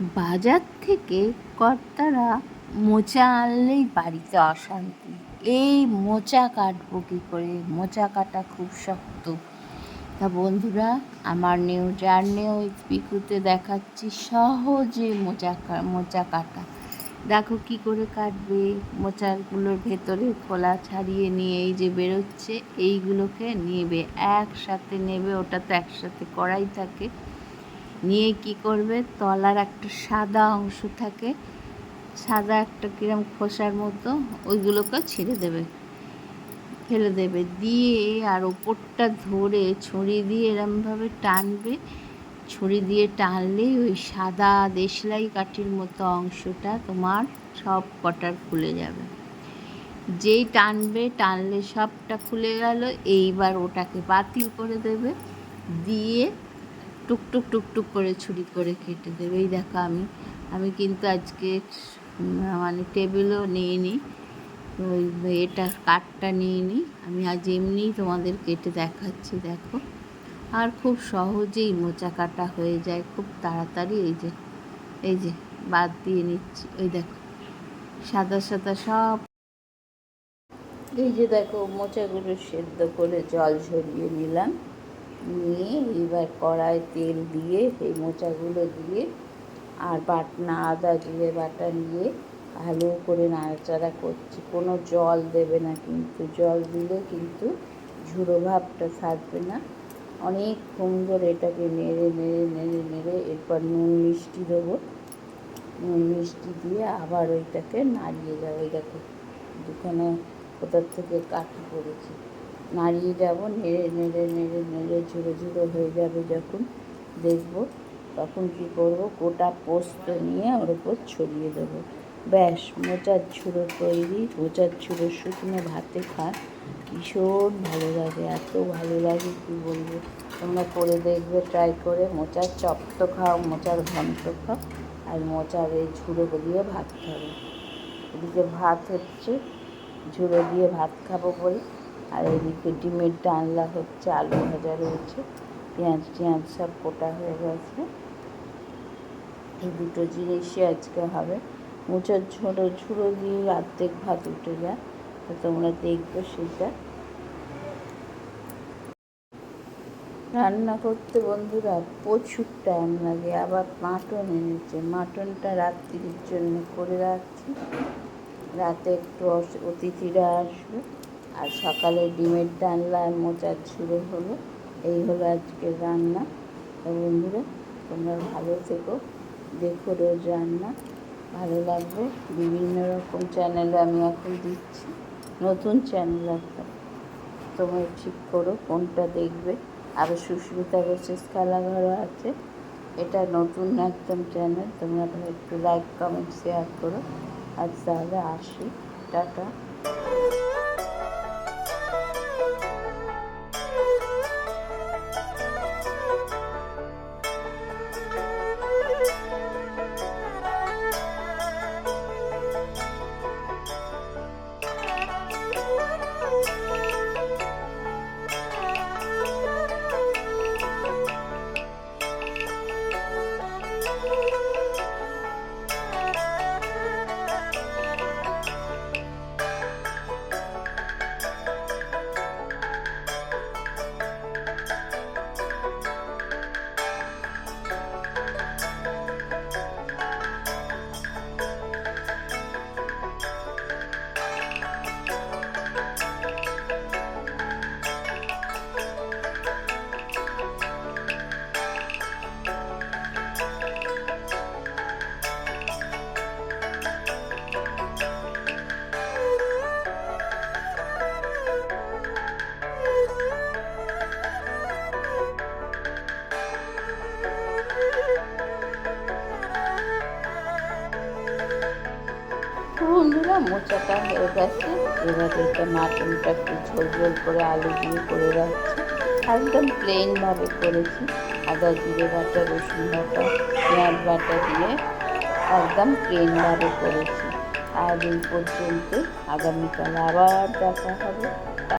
বাজার থেকে কর্তারা মোচা আনলেই বাড়িতে অশান্তি। এই মোচা কাটবো কী করে? মোচা কাটা খুব শক্ত। তা বন্ধুরা, আমার নিউ জার্নি উইথ পিকুতে দেখাচ্ছি সহজে মোচা মোচা কাটা। দেখো কি করে কাটবে। মোচাগুলোর ভেতরে খোলা ছাড়িয়ে নিয়ে এই যে বেরোচ্ছে, এইগুলোকে নেবে, একসাথে নেবে, ওটা তো একসাথে করাই থাকে। নিয়ে কি করবে? তলার একটা সাদা অংশ থাকে, সাদা একটা কিরম খোসার মতো, ওইগুলোকে ছেড়ে দেবে। ফেলে দেবে। দিয়ে আর ওপরটা ধরে ছুরি দিয়ে এরমভাবে টানবে। ছুরি দিয়ে টানলেই ওই সাদা দেশলাই কাঠির মতো অংশটা তোমার সব কটার খুলে যাবে। যেই টানবে, টানলে সবটা খুলে গেল। এইবার ওটাকে বাতিল করে দেবে। দিয়ে টুকটুক টুকটুক করে ছুরি করে কেটে দেবে। এই দেখো আমি আমি কিন্তু আজকে মানে টেবিলও নিইনি ওই এটা কাঠটা নিইনি। আমি আজ এমনিই তোমাদের কেটে দেখাচ্ছি, দেখো। আর খুব সহজেই মোচা কাটা হয়ে যায়, খুব তাড়াতাড়ি। এই যে এই যে, বাদ দিয়ে নিচ্ছি, ওই দেখো, সাদা সাদা সব। এই যে দেখো, মোচাগুলো সেদ্ধ করে জল ঝরিয়ে নিলাম। নিয়ে এবার কড়ায় তেল দিয়ে, সেই মোচাগুলো দিয়ে আর বাটনা, আদা, জিরে বাটা নিয়ে ভালো করে নাড়াচাড়া করছি। কোনো জল দেবে না কিন্তু, জল দিলে কিন্তু ঝুড়ো ভাবটা থাকবে না। অনেকক্ষণ ধরে এটাকে নেড়ে নেড়ে নেড়ে নেড়ে এরপর নুন, মিষ্টি দেবো। নুন, মিষ্টি দিয়ে আবার ওইটাকে নাড়িয়ে যাব। ওই দেখো, দুখানে কোথার থেকে কাঠি পড়েছে। নাড়িয়ে যাব, নেড়ে নেড়ে নেড়ে নেড়ে, ঝুড়ো ঝুড়ো হয়ে যাবে যখন দেখব তখন কি করব? গোটা পোস্ত নিয়ে ওর উপর ছড়িয়ে দেবো। ব্যাস, মোচার ঝুড়ো তৈরি, মোচার ঝুড়ো শুকনো ভাতে খায় ভীষণ ভালো লাগে, এত ভালো লাগে, কি বলব? তোমরা করে দেখবে ট্রাই করে। মোচার চপ তো খাও, মোচার ঘন্ট খাও, আর মোচার এই ঝুড়ো দিয়ে ভাত খাবে। এদিকে ভাত হচ্ছে, ঝুড়ো দিয়ে ভাত খাব বলে। আর এদিকে ডিমের ডালনা হচ্ছে, আলু ভাজা রয়েছে, পেঁয়াজ টিয়াজ সব কোটা হয়ে গেছে। এই দুটো জিনিসই আজকে হবে। মোচার ঝোড়ো ঝুড়ো দিয়ে অর্ধেক ভাত উঠে যায় তোমরা দেখবে সেটা। রান্না করতে বন্ধুরা প্রচুর টাইম লাগে, আবার মাটন এনেছে। মাটনটা রাত্রির জন্য করে রাখছি। রাতে একটু অতিথিরা আসবে। আর সকালে ডিমের ডালনা আর মোচার ঝুড়ো হলো। এই হলো আজকের রান্না। তো বন্ধুরা, তোমরা ভালো থেকো, দেখো রোজ রান্না। ভালো লাগবে বিভিন্ন রকম চ্যানেলে আমি এখন দিচ্ছি। নতুন চ্যানেল একটা। তোমরা ঠিক করো, কোনটা দেখবে। আরও সুস্মিতা ঘোষের খেলাঘরও আছে। এটা নতুন একদম চ্যানেল তোমরা একটু লাইক কমেন্ট শেয়ার করো। আজ তাহলে আসি। টাটা। বন্ধুরা মোচাটা হয়ে গেছে। এবার এটা মাটনটা একটু ঝোল ঝোল করে আলু দিয়ে করে রাখছি। একদম প্লেনভাবে করেছি। আদা, জিরে বাটা, রসুন বাটা, পেঁয়াজ বাটা দিয়ে একদম প্লেনভাবে করেছি। আর এই পর্যন্ত আগামীকাল আবার দেখা হবে।